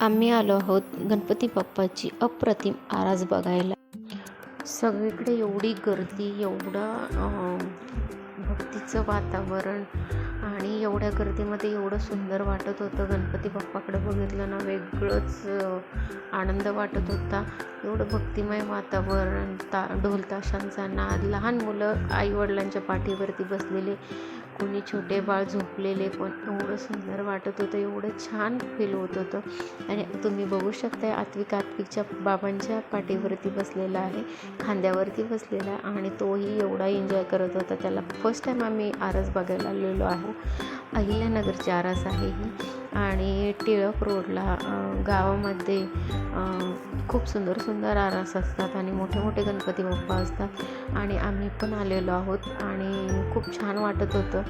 आम्ही आलो आहोत गणपती बाप्पाची अप्रतिम आरास बघायला. सगळीकडे एवढी गर्दी एवढं भक्तीचं वातावरण आणि एवढ्या गर्दीमध्ये एवढं सुंदर वाटत होतं. गणपती बाप्पाकडे बघितलं ना वेगळंच आनंद वाटत होता. एवढं भक्तिमय वातावरण ता ढोलताशांचा नाद लहान मुलं आईवडिलांच्या पाठीवरती बसलेले. कोणी छोटे बाळ झोपलेले पण एवढं सुंदर वाटत होतं एवढं छान फील होत होतं. आणि तुम्ही बघू शकताय आत्विक आत्विकच्या बाबांच्या पाठीवरती बसलेला आहे खांद्यावरती बसलेला आहे आणि तोही एवढा एन्जॉय करत होता. त्याला फर्स्ट टाईम आम्ही आरस बघायला आलेलो आहे. अहिल्यानगरची आरस आहे ही. आणि टिळक रोडला गावामध्ये खूप सुंदर सुंदर आरास असतात आणि मोठे मोठे गणपती बाप्पा असतात. आणि आम्ही पण आलेलो आहोत आणि खूप छान वाटत होतं.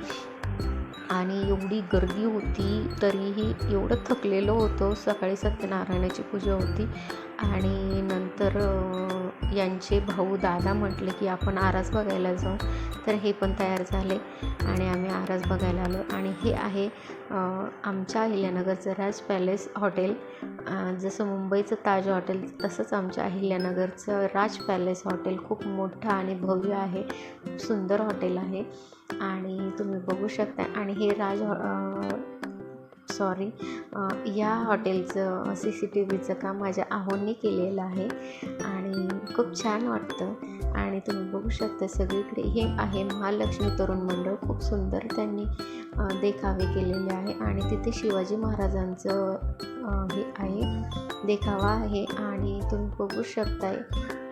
आणि एवढी गर्दी होती तरीही एवढं थकलेलो होतो. सकाळी सत्यनारायणाची पूजा होती. आणि नंतर यांचे भाऊ दादा म्हटले की आपण आरास बघायला जाऊ. तर हे पण तयार झाले आणि आम्ही आरास बघायला आलो. आणि हे आहे आमच्या अहिल्यानगरचं राज पॅलेस हॉटेल. जसं मुंबईचं ताज हॉटेल तसंच आमच्या अहिल्यानगरचं राज पॅलेस हॉटेल खूप मोठं आणि भव्य आहे. खूप सुंदर हॉटेल आहे. आणि तुम्ही बघू शकता. आणि हे राज सॉरी या हॉटेलचं सी सी टी व्हीचं काम माझ्या आहोंनी केलेलं आहे आणि खूप छान वाटतं. आणि तुम्ही बघू शकता सगळीकडे हे आहे महालक्ष्मी तरुण मंडळ. खूप सुंदर त्यांनी देखावे केलेले आहे आणि तिथे शिवाजी महाराजांचं हे आहे. देखावा आहे आणि तुम्ही बघू शकताय.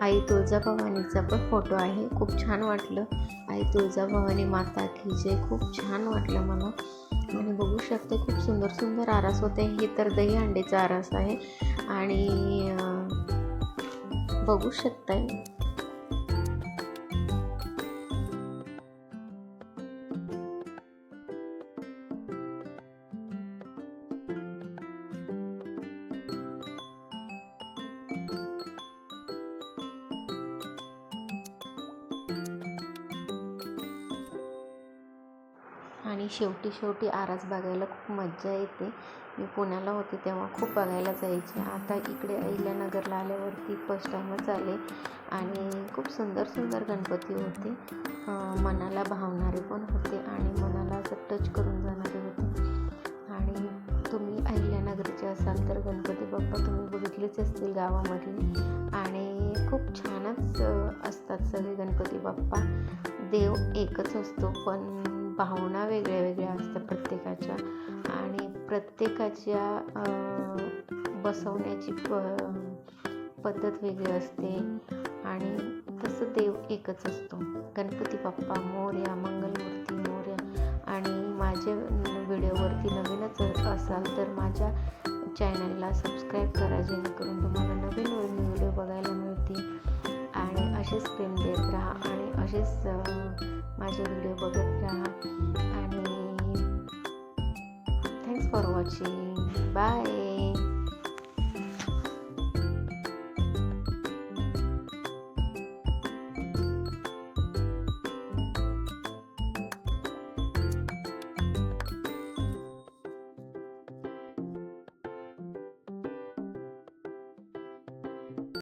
आई तुळजाभवानीचा पण फोटो आहे. खूप छान वाटलं. आई तुळजाभवानी माता की जे खूप छान वाटलं मला. आणि बघू शकते खूप सुंदर सुंदर आरास होते. हे तर दही अंड्याचा आरास आहे. आणि बघू शकताय. आणि शेवटी शेवटी आरास बघायला खूप मज्जा येते. मी पुण्याला होते तेव्हा खूप बघायला जायचे. आता इकडे अहिल्यानगरला आल्यावरती फर्स्ट टाईमच आले आणि खूप सुंदर सुंदर गणपती होते. मनाला भावणारे पण होते आणि मनाला असं टच करून जाणारे होते. आणि तुम्ही अहिल्यानगरचे असाल तर गणपती बाप्पा तुम्ही बघितलेच असतील गावामधले. आणि खूप छानच असतात सगळे गणपती बाप्पा. देव एकच असतो पण भावना वेगळ्या वेगळ्या असतात प्रत्येकाच्या. आणि प्रत्येकाच्या बसवण्याची प पद्धत वेगळी असते. आणि तसं देव एकच असतो. गणपती बाप्पा मोर्या मंगलमूर्ती मोर्या. आणि माझ्या व्हिडिओवरती नवीनच असाल तर माझ्या चॅनलला सबस्क्राईब करा जेणेकरून तुम्हाला नवीन नवीन व्हिडिओ बघायला मिळतील. आणि असेच प्रेम देत राहा. आणि असेच माझे व्हिडिओ बघत राहा आणि थँक्स फॉर वॉचिंग बाय